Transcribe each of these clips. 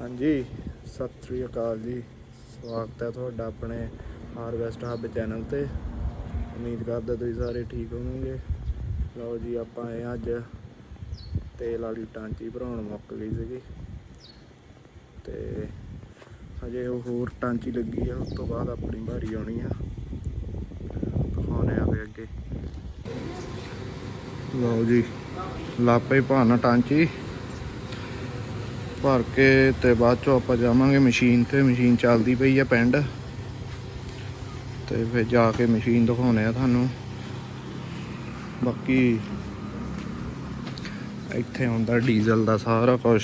ਹਾਂਜੀ, ਸਤਿ ਸ੍ਰੀ ਅਕਾਲ ਜੀ। ਸਵਾਗਤ ਹੈ ਤੁਹਾਡਾ ਆਪਣੇ ਹਾਰਵੈਸਟ ਹੱਬ ਚੈਨਲ ਤੇ। ਉਮੀਦ ਕਰਦਾ ਤੁਸੀਂ ਸਾਰੇ ਠੀਕ ਹੋਵੋਗੇ। ਲਓ ਜੀ, ਆਪਾਂ ਆਏ ਅੱਜ ਤੇਲ ਵਾਲੀ ਟਾਂਚੀ ਭਰਾਉਣ ਮੁੱਕ ਗਈ ਸੀਗੀ। ਤੇ ਹਜੇ ਉਹ ਹੋਰ ਟਾਂਚੀ ਲੱਗੀ ਆ, ਉਸ ਤੋਂ ਬਾਅਦ ਆਪਣੀ ਵਾਰੀ ਆਉਣੀ ਆ। ਦਿਖਾਉਣੇ ਆ ਫਿਰ ਅੱਗੇ। ਲਓ ਜੀ, ਲਾਪੇ ਭਾਣਾ ਟਾਂਚੀ। ਭਰ ਕੇ ਤੇ ਬਾਅਦ ਚੋਂ ਆਪਾਂ ਜਾਵਾਂਗੇ ਮਸ਼ੀਨ ਤੇ। ਮਸ਼ੀਨ ਚੱਲਦੀ ਪਈ ਆ ਪਿੰਡ। ਤੇ ਫਿਰ ਜਾ ਕੇ ਮਸ਼ੀਨ ਦਿਖਾਉਣੇ ਆ ਤੁਹਾਨੂੰ। ਬਾਕੀ ਇੱਥੇ ਹੁੰਦਾ ਡੀਜ਼ਲ ਦਾ ਸਾਰਾ ਕੁਝ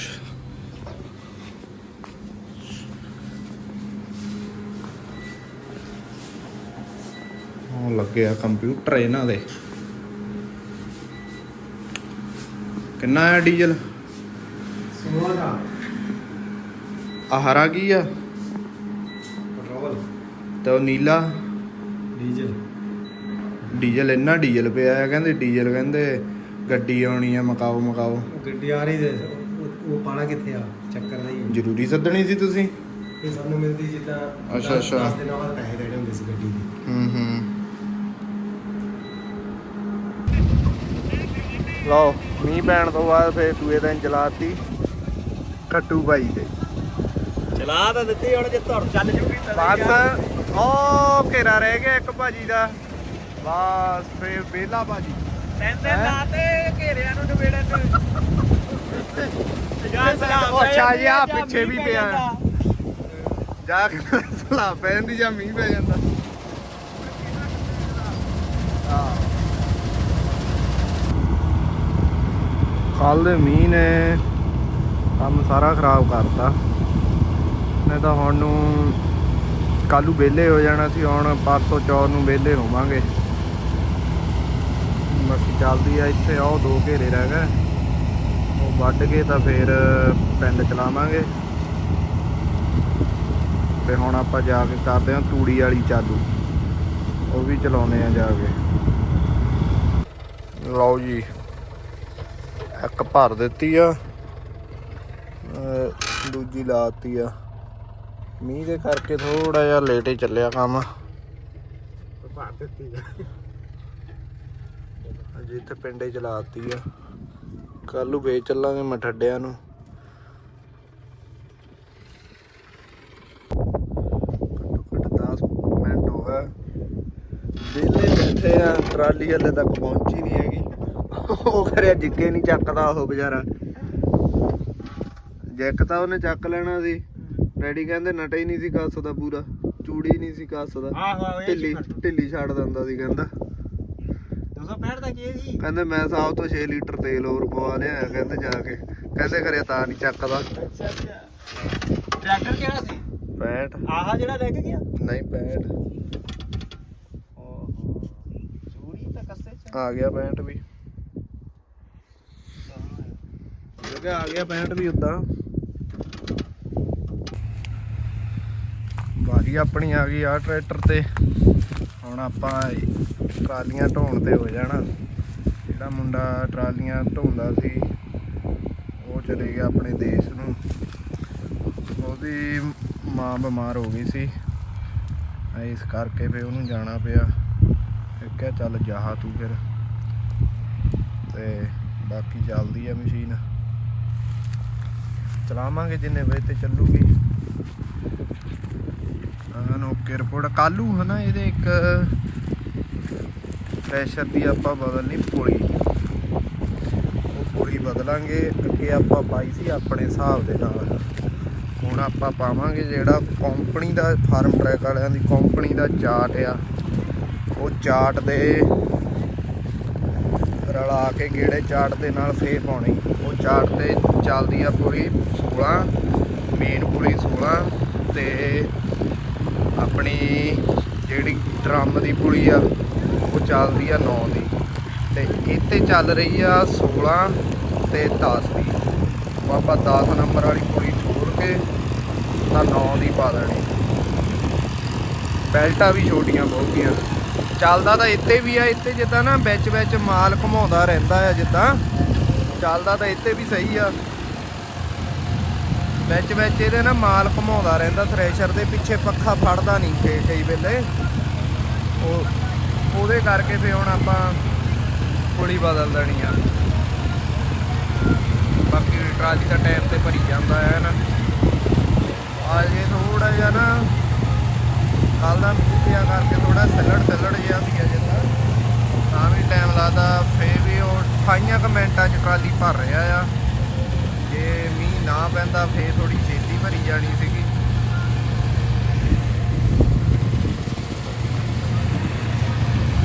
ਉਹ ਲੱਗਿਆ ਕੰਪਿਊਟਰ ਇਹਨਾਂ ਦੇ। ਕਿੰਨਾ ਆ ਡੀਜ਼ਲ ਸੋਨਾ ਆ ਹਰਾ ਕੀ ਆ? ਪੈਟਰੋਲ। ਤੇ ਉਹ ਨੀਲਾ? ਡੀਜ਼ਲ। ਡੀਜ਼ਲ ਇੰਨਾ ਡੀਜ਼ਲ ਪਿਆ ਆ ਕਹਿੰਦੇ ਡੀਜ਼ਲ ਕਹਿੰਦੇ ਗੱਡੀ ਆਉਣੀ ਆ ਮਕਾਓ ਮਕਾਓ। ਗੱਡੀ ਆ ਰਹੀ ਤੇ ਉਹ- ਉਹ ਪਾਣਾ ਕਿੱਥੇ ਆ? ਚੱਕਰ ਦਾ ਹੀ ਹੈ। ਜ਼ਰੂਰੀ ਸੱਦਣੀ ਸੀ ਤੁਸੀਂ? ਇਹ ਸਾਨੂੰ ਮਿਲਦੀ ਜਿੱਦਾਂ ਅੱਛਾ, ਅੱਛਾ। 10 ਦਿਨਾਂ ਬਾਅਦ ਪੈਸੇ ਦੇਣੇ ਹੁੰਦੇ ਸੀ ਗੱਡੀ ਦੇ। ਹੂੰ ਹੂੰ। ਲਓ ਮੀਂਹ ਪੈਣ ਤੋਂ ਬਾਅਦ ਫੇਰ ਦੂਏ ਦਿਨ ਚਲਾਤੀ। ਕੱਟੂ ਬਾਈ ਤੇ। ਚਲਾ ਤਾਂ ਦਿੱਤੀ ਹੁਣ ਜੇ ਧੁਰ ਚੱਲ ਜੂਗੀ ਬਸ ਉਹ ਘੇਰਾ ਰਹਿ ਗਿਆ ਇੱਕ ਭਾਜੀ ਦਾ। ਬਸ ਫੇਰ ਬੇਲਾ ਭਾਜੀ। ਤਿੰਨ ਦਿਨ ਲਾਤੇ ਘੇਰਿਆਂ ਨੂੰ ਨਵੇੜਨ ਨੂੰ। ਅੱਛਾ ਜੀ, ਪਿੱਛੇ ਵੀ ਪਿਆ। ਜਾ ਕੇ ਸਲਾ ਪੈਂਦੀ ਜਾਂ ਮੀਂਹ ਪੈ ਜਾਂਦਾ। ਕੱਲ ਦੇ ਮੀਂਹ ਨੇ ਕੰਮ ਸਾਰਾ ਖਰਾਬ ਕਰਤਾ। ਨਹੀਂ ਤਾਂ ਹੁਣ ਨੂੰ ਕੱਲੂ ਵਿਹਲੇ ਹੋ ਜਾਣਾ ਸੀ, ਹੁਣ ਪਰਸੋਂ ਚੌਰ ਨੂੰ ਵਿਹਲੇ ਹੋਵਾਂਗੇ। ਬਾਕੀ ਚੱਲਦੀ ਆ ਇੱਥੇ, ਆਹ ਦੋ ਘੇਰੇ ਰਹਿ ਗਏ। ਉਹ ਵੱਢ ਕੇ ਤਾਂ ਫੇਰ ਪਿੰਡ ਚਲਾਵਾਂਗੇ। ਤੇ ਹੁਣ ਆਪਾਂ ਜਾ ਕੇ ਕਰਦੇ ਹਾਂ ਤੂੜੀ ਵਾਲੀ ਚਾਲੂ। ਉਹ ਵੀ ਚਲਾਉਨੇ ਆ ਜਾ ਕੇ। ਲਓ ਜੀ, ਇੱਕ ਭਰ ਦਿੱਤੀ ਆ। ਅਹ ਦੂਜੀ ਲਾਤੀ ਆ। ਮੀਂਹ ਦੇ ਕਰਕੇ ਥੋੜਾ ਜਿਹਾ ਲੇਟ ਹੀ ਚੱਲਿਆ ਕੰਮ। ਭਾਰ ਦਿੱਤੀ ਅਜੇ ਤੇ ਪਿੰਡੇ ਚਲਾਤੀ ਆ। ਕੱਲ ਨੂੰ ਵੇਚ ਚੱਲਾਂਗੇ ਮਠੱਡਿਆਂ ਨੂੰ। ਘੱਟੋ ਘੱਟ 10 ਮਿੰਟ ਹੋ ਗਏ। ਵਿਹਲੇ ਬੈਠੇ ਆ ਟਰਾਲੀ ਹਲੇ ਤੱਕ ਪਹੁੰਚੀ ਨਹੀਂ ਹੈਗੀ। ਉਹ ਕਰਿਆ ਜਿੱਕੇ ਨਹੀਂ ਚੱਕਦਾ ਉਹ ਵਿਚਾਰਾ। ਜੈਕ ਤਾਂ ਉਹਨੇ ਚੱਕ ਲੈਣਾ ਸੀ। ਡੈਡੀ ਕਹਿੰਦੇ ਨਟਾ ਹੀ ਨਹੀਂ ਸੀ ਕੱਸਦਾ ਪੂਰਾ ਚੂੜੀ ਨਹੀਂ ਸੀ ਕੱਸਦਾ ਆਹੋ ਢਿੱਲੀ ਢਿੱਲੀ ਛੱਡ ਦਿੰਦਾ ਸੀ ਕਹਿੰਦਾ। 265 ਦਾ ਕੀ ਸੀ? ਕਹਿੰਦੇ ਮੈਂ ਸਾਹਿਬ ਤੋਂ 6 ਲੀਟਰ ਤੇਲ ਹੋਰ ਪਵਾ ਲਿਆ ਕਹਿੰਦੇ ਜਾ ਕੇ। ਕਹਿੰਦੇ ਖਰੇ ਤਾਂ ਨਹੀਂ ਚੱਕਦਾ। ਟਰੈਕਟਰ ਕਿਹੜਾ ਸੀ? 65 ਆਹ ਜਿਹੜਾ ਲੈ ਕੇ ਗਿਆ? ਨਹੀਂ 65 ਓਹੋ ਚੂੜੀ ਤਾਂ ਕੱਸੇ ਚ ਆ। ਗਿਆ 65 ਵੀ। ਆ ਗਿਆ 65 ਵੀ ਉਦਾਂ ਵਾਰੀ ਆਪਣੀ ਆ ਗਈ ਆ ਟਰੈਕਟਰ ਤੇ। ਹੁਣ ਆਪਾਂ ਟਰਾਲੀਆਂ ਢੋਣ ਤੇ ਹੋ ਜਾਣਾ। ਜਿਹੜਾ ਮੁੰਡਾ ਟਰਾਲੀਆਂ ਢੋਂਦਾ ਸੀ, ਉਹ ਚਲੇ ਗਿਆ ਆਪਣੇ ਦੇਸ਼ ਨੂੰ। ਉਹਦੀ ਮਾਂ ਬਿਮਾਰ ਹੋ ਗਈ ਸੀ। ਇਸ ਕਰਕੇ ਫੇ ਉਹਨੂੰ ਜਾਣਾ ਪਿਆ। ਫਿਰ ਕਿਹਾ ਚੱਲ ਜਾ ਤੂੰ ਫਿਰ। ਤੇ ਬਾਕੀ ਚੱਲਦੀ ਆ ਮਸ਼ੀਨ। ਚਲਾਵਾਂਗੇ ਜਿੰਨੇ ਵਜੇ ਤੇ ਚੱਲੂਗੀ। ਅਨ ਓਕੇ ਰਿਪੋਰਟ ਕਾਲੂ ਹਨਾ, ਇਹਦੇ ਇੱਕ ਪ੍ਰੈਸ਼ਰ ਦੀ ਆਪਾਂ ਬਦਲਣੀ ਪੁਲੀ। ਉਹ ਪੁਲੀ ਬਦਲਾਂਗੇ, ਅੱਗੇ ਆਪਾਂ ਪਾਈ ਸੀ ਆਪਣੇ ਹਿਸਾਬ ਦੇ ਨਾਲ। ਹੁਣ ਆਪਾਂ ਪਾਵਾਂਗੇ ਜਿਹੜਾ ਕੰਪਨੀ ਦਾ ਫਾਰਮ ਟਰੈਕ ਵਾਲਿਆਂ ਦੀ ਕੰਪਨੀ ਦਾ ਚਾਰਟ ਆ। ਉਹ ਚਾਰਟ ਦੇ ਰਲਾ ਕੇ ਗੇੜੇ ਚਾਰਟ ਦੇ ਨਾਲ ਫੇਰ ਪਾਉਣੀ ਉਹ ਚਾਰਟ ਤੇ ਚੱਲਦੀ ਆ ਪੁਲੀ 16 ਮੇਨ ਪੁਲੀ 16 ਤੇ ਆਪਣੀ ਜਿਹੜੀ ਡਰਮ ਦੀ ਪੁਲੀ ਆ, ਉਹ ਚੱਲਦੀ ਆ 9 ਦੀ। ਤੇ ਇੱਥੇ ਚੱਲ ਰਹੀ ਆ 16 ਤੇ 10 ਦੀ। ਆਪਾਂ 10 ਨੰਬਰ ਵਾਲੀ ਪੁਲੀ ਛੋੜ ਕੇ ਤਾਂ 9 ਦੀ ਪਾ ਦੇਣੀ। ਬੈਲਟਾਂ ਵੀ ਛੋਟੀਆਂ ਬਹੁਤੀਆਂ। ਚੱਲਦਾ ਤਾਂ ਇੱਥੇ ਵੀ ਆ, ਇੱਥੇ ਜਿੱਦਾਂ ਨਾ ਵਿੱਚ ਵਿੱਚ ਮਾਲ ਘੁਮਾਉਂਦਾ ਰਹਿੰਦਾ ਆ, ਜਿੱਦਾਂ। ਚੱਲਦਾ ਤਾਂ ਇੱਥੇ ਵੀ ਸਹੀ ਆ। ਵਿੱਚ ਵਿੱਚ ਇਹਦੇ ਨਾ ਮਾਲ ਘਮਾਉਂਦਾ ਰਹਿੰਦਾ ਥ੍ਰੈਸ਼ਰ ਦੇ ਪਿੱਛੇ ਪੱਖਾ ਫੜਦਾ ਨਹੀਂ ਕਈ ਕਈ ਵੇਲੇ। ਉਹ, ਉਹਦੇ ਕਰਕੇ ਫੇ ਹੁਣ ਆਪਾਂ ਪੁਲੀ ਬਦਲ ਦੇਣੀ ਆ। ਬਾਕੀ ਟਰਾਲੀ ਦਾ ਟਾਈਮ ਤੇ ਭਰੀ ਜਾਂਦਾ ਹੈ ਨਾ। ਆ ਜੇ ਥੋੜਾ ਜਿਹਾ ਨਾ ਕੱਲ ਦਾ ਮੀਂਹ ਕਰਕੇ ਥੋੜਾ ਸੱਲੜ ਸੱਲੜ ਜਿਹਾ ਸੀ ਅਜੇ ਤਾਂ ਤਾਂ ਵੀ ਟਾਈਮ ਲੱਗਦਾ, ਫੇਰ ਵੀ ਉਹ 28 ਕੁ ਮਿੰਟਾਂ 'ਚ ਟਰਾਲੀ ਭਰ ਰਿਹਾ ਆ। ਨਾ ਪੈਂਦਾ, ਫੇਰ ਥੋੜੀ ਛੇਤੀ ਭਰੀ ਜਾਣੀ ਸੀਗੀ।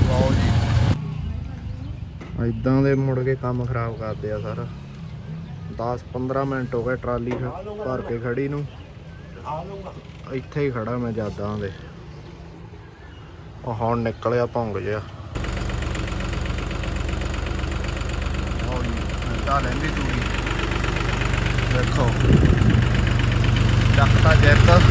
ਵਾਓ ਜੀ। ਇਦਾਂ ਦੇ ਮੁੜ ਕੇ ਕੰਮ ਖਰਾਬ ਕਰਦੇ ਆ ਸਾਰਾ। 10 15 ਮਿੰਟ ਹੋ ਗਏ ਟਰਾਲੀ ਭਰ ਕੇ ਖੜੀ ਨੂੰ। ਇੱਥੇ ਹੀ ਖੜਾ ਮੈਂ ਜਾਦਾਂ ਦੇ। ਉਹ ਹੁਣ ਨਿਕਲਿਆ ਭੰਗ ਜਿਆ ਉਹ ਲੈਂਦੀ ਤੂੜੀ। ਦੇਖੋ। ਚੱਕਤਾ ਜੈਕ।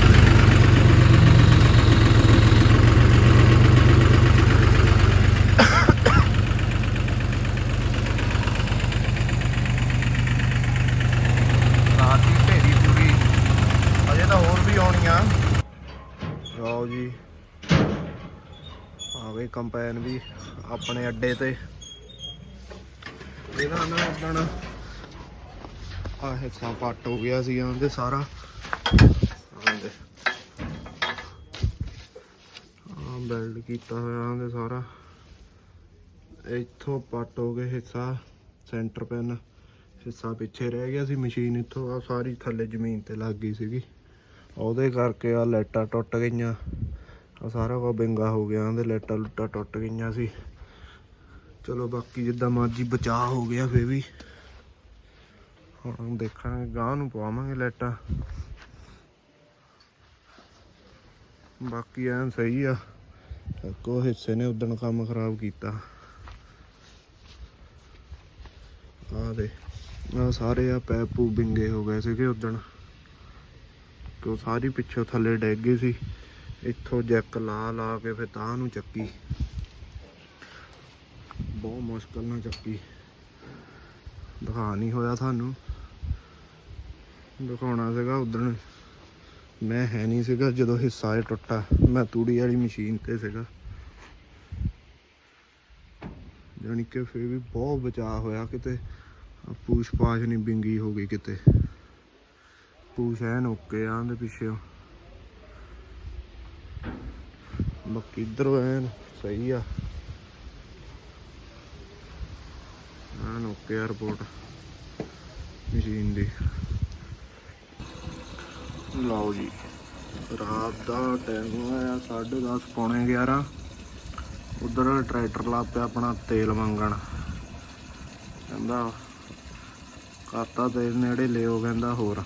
ਵੀ ਆਉਣੀਆਂ। ਲਓ ਜੀ। ਆ ਕੰਪੈਨ ਵੀ ਆਪਣੇ ਅੱਡੇ ਤੇ। ਇਹਦਾ ਨਾ ਉਦਣ ਆ ਹਿੱਸਾ ਪੱਟ ਹੋ ਗਿਆ ਸੀ ਉਹਦੇ ਸਾਰਾ। ਆਂਦੇ। ਆ ਬਿਲਡ ਕੀਤਾ ਹੋਇਆ ਉਹਦੇ ਸਾਰਾ। ਇੱਥੋਂ ਪੱਟ ਹੋ ਗਏ ਹਿੱਸਾ ਸੈਂਟਰ ਪੈਨ ਹਿੱਸਾ ਪਿੱਛੇ ਰਹਿ ਗਿਆ ਸੀ ਮਸ਼ੀਨ ਇੱਥੋਂ ਆ ਸਾਰੀ ਥੱਲੇ ਜ਼ਮੀਨ ਤੇ ਲੱਗ ਗਈ ਸੀਗੀ। ਉਹਦੇ ਕਰਕੇ ਆ ਲਾਈਟਾਂ ਟੁੱਟ ਗਈਆਂ। ਆ ਸਾਰਾ ਕੁਝ ਬਿੰਗਾ ਹੋ ਗਿਆ ਉਹਦੇ ਲਾਈਟਾਂ ਲੁੱਟਾਂ ਟੁੱਟ ਗਈਆਂ ਸੀ। ਚਲੋ ਬਾਕੀ ਜਿੱਦਾਂ ਮਰਜ਼ੀ ਬਚਾਅ ਹੋ ਗਿਆ ਫੇ ਵੀ। ਹੁਣ ਦੇਖਾਂਗੇ ਗਾਂ ਨੂੰ ਪਵਾਵਾਂਗੇ ਲਾਈਟਾਂ। ਬਾਕੀ ਐਨ ਸਹੀ ਆ। ਕੋ ਹਿੱਸੇ ਨੇ ਉਦਣ ਕੰਮ ਖਰਾਬ ਕੀਤਾ। ਆ ਦੇ, ਆ ਸਾਰੇ ਆ ਪੈਪ ਪੂ ਬਿੰਗੇ ਹੋ ਗਏ ਸੀਗੇ ਉਦਣ। ਕਿ ਉਹ ਸਾਰੀ ਪਿੱਛੋਂ ਥੱਲੇ ਡਿੱਗ ਗਈ ਸੀ। ਇੱਥੋਂ ਜੈਕ ਲਾ ਲਾ ਕੇ ਫਿਰ ਤਾਂ ਨੂੰ ਚੱਕੀ। ਬਹੁਤ ਮੁਸ਼ਕਲ ਨਾਲ ਚੱਕੀ। ਦਿਖਾ ਨਹੀਂ ਹੋਇਆ ਤੁਹਾਨੂੰ ਦਿਖਾਉਣਾ ਸੀਗਾ ਉਦਣ ਮੈਂ ਹੈ ਨਹੀਂ ਸੀਗਾ ਜਦੋਂ ਹਿੱਸਾ ਇਹ ਟੁੱਟਾ। ਮੈਂ ਤੂੜੀ ਵਾਲੀ ਮਸ਼ੀਨ ਤੇ ਸੀਗਾ। ਜਾਣੀ ਕਿ ਫਿਰ ਵੀ ਬਹੁਤ ਬਚਾਅ ਹੋਇਆ ਕਿਤੇ। ਪੂਛ ਪਾਛ ਨਹੀਂ ਬਿੰਗੀ ਹੋ ਗਈ ਕਿਤੇ। ਪੂਛ ਐਨ ਓਕੇ ਆਂ ਦੇ ਪਿੱਛੇ। ਬਾਕੀ ਇਧਰੋਂ ਐਨ ਸਹੀ ਆ। ਐਨ ਓਕੇ ਰਿਪੋਰਟ ਮਸ਼ੀਨ ਦੀ। ਲਓ ਜੀ, ਰਾਤ ਦਾ ਟਾਈਮ ਹੋਇਆ 10:30 ਪੌਣੇ 11 ਉਧਰ ਟਰੈਕਟਰ ਲਾ ਪਿਆ ਆਪਣਾ ਤੇਲ ਮੰਗਣ। ਕਹਿੰਦਾ ਕਾਤਾ ਤੇਲ ਨੇੜੇ, ਲਿਓ ਕਹਿੰਦਾ ਹੋਰ।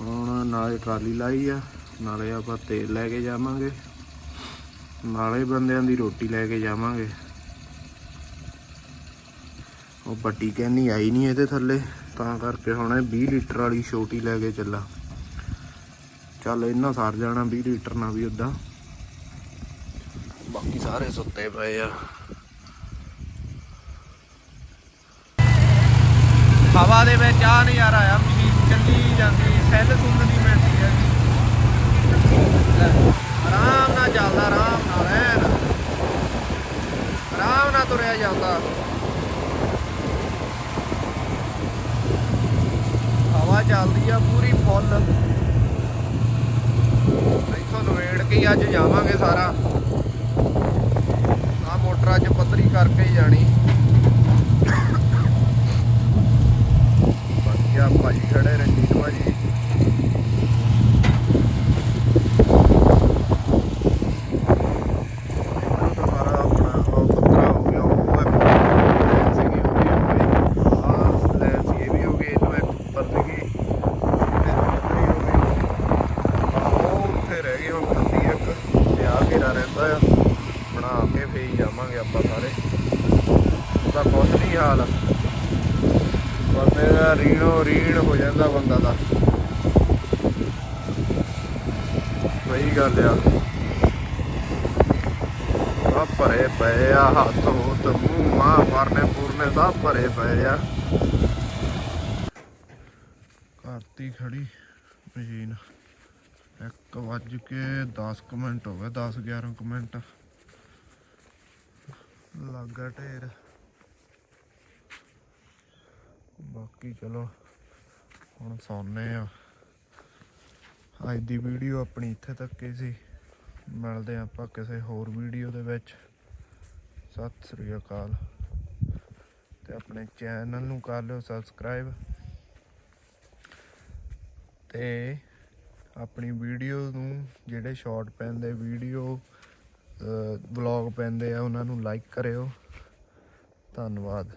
ਹੁਣ ਨਾਲੇ ਟਰਾਲੀ ਲਾਈ ਆ, ਨਾਲੇ ਆਪਾਂ ਤੇਲ ਲੈ ਕੇ ਜਾਵਾਂਗੇ। ਨਾਲੇ ਬੰਦਿਆਂ ਦੀ ਰੋਟੀ ਲੈ ਕੇ ਜਾਵਾਂਗੇ। ਉਹ ਵੱਡੀ ਕੈਨੀ ਆਈ ਨਹੀਂ ਇਹਦੇ ਥੱਲੇ, ਤਾਂ ਕਰਕੇ ਹੁਣ ਇਹ 20 ਲੀਟਰ ਵਾਲੀ ਛੋਟੀ ਲੈ ਕੇ ਚੱਲਾ। ਚੱਲ ਇਹਨਾਂ ਸਾਰ ਜਾਣਾ 20 ਲੀਟਰ ਨਾਲ ਵੀ ਉਦਾਂ ਬਾਕੀ ਸਾਰੇ ਸੁੱਤੇ ਪਏ ਆ। ਹਵਾ ਦੇ ਵਿੱਚ ਆ ਨਜ਼ਾਰਾ ਆ ਮਸ਼ੀਨ, ਚੱਲੀ ਜਾਂਦੀ, ਸੈੱਲ ਸੁੰਨ ਨਹੀਂ ਮਿਲਦੀ ਹੈ ਆਰਾਮ ਨਾਲ ਚੱਲਦਾ, ਆਰਾਮ ਨਾਲ ਐਨ ਆਰਾਮ ਨਾਲ ਤੁਰਿਆ ਜਾਂਦਾ। ਹਵਾ ਚੱਲਦੀ ਆ, ਪੂਰੀ ਫੁੱਲ। ਇੱਥੋਂ ਨਵੇੜ ਕੇ ਅੱਜ ਜਾਵਾਂਗੇ ਸਾਰਾ। ਆ ਮੋਟਰ ਅੱਜ ਪੱਧਰੀ ਕਰਕੇ ਹੀ ਜਾਣੀ। ਬਾਕੀ ਆ ਭਾਜੀ ਖੜੇ ਰਣਜੀਤ ਭਾਜੀ ਇੱਧਰੋਂ ਤਾਂ ਸਾਰਾ ਆਪਣਾ ਉਹ ਪੱਧਰਾ ਹੋ ਗਿਆ ਉਹ ਇੱਕ ਲੈਨ ਸੀਗੀ ਉਹ ਵੀ ਹੋ ਗਈ ਆਹ ਲੈਨ ਸੀ ਇਹ ਵੀ ਹੋ ਗਈ ਇਹਨੂੰ ਇੱਕ ਉੱਪਰ ਸੀਗੀ ਫਿਰ ਪੱਧਰੀ ਹੋ ਗਈ ਉਹ ਉੱਥੇ ਰਹਿ ਗਈ ਹੁਣ ਕੱਤੀ ਇੱਕ ਤੇ ਆ ਘੇਰਾ ਰਹਿੰਦਾ ਆ ਬਣਾ ਕੇ ਫੇਰ ਹੀ ਜਾਵਾਂਗੇ ਆਪਾਂ ਸਾਰੇ ਉਹਦਾ ਕੁਛ ਨਹੀਂ ਹਾਲ ਬੰਦੇ ਦਾ ਰੀਣੋ ਰੀਣ ਹੋ ਜਾਂਦਾ ਬੰਦਾ ਦਾ। ਸਹੀ ਗੱਲ ਆ। ਸਭ ਭਰੇ ਪਏ ਆ ਹੱਥ ਹੁੱਥ, ਮੂੰਹ ਮਾਂ ਪਰਨੇ ਪੁਰਨੇ ਸਭ ਭਰੇ ਪਏ ਆ। ਕਰਤੀ ਖੜੀ ਮਸ਼ੀਨ। 1 ਵੱਜ ਕੇ 10 ਕੁ ਮਿੰਟ ਹੋ ਗਏ 10 11 ਕੁ ਮਿੰਟ। ਲੱਗਾ ਢੇਰ। ਬਾਕੀ ਚਲੋ, ਹੁਣ ਸੌਂਨੇ ਆ ਅੱਜ ਦੀ ਵੀਡੀਓ ਆਪਣੀ ਇੱਥੇ ਤੱਕ ਹੀ ਸੀ। ਮਿਲਦੇ ਹਾਂ ਆਪਾਂ ਕਿਸੇ ਹੋਰ ਵੀਡੀਓ ਦੇ ਵਿੱਚ। ਸਤਿ ਸ੍ਰੀ ਅਕਾਲ। ਤੇ ਆਪਣੇ ਚੈਨਲ ਨੂੰ ਕਰ ਲਿਓ ਸਬਸਕ੍ਰਾਈਬ। ਤੇ ਆਪਣੀ ਵੀਡੀਓ ਨੂੰ ਜਿਹੜੇ ਸ਼ਾਰਟ ਪੈਂਦੇ ਵੀਡੀਓ ਵਲੌਗ ਪੈਂਦੇ ਆ, ਉਹਨਾਂ ਨੂੰ ਲਾਈਕ ਕਰਿਓ। ਧੰਨਵਾਦ।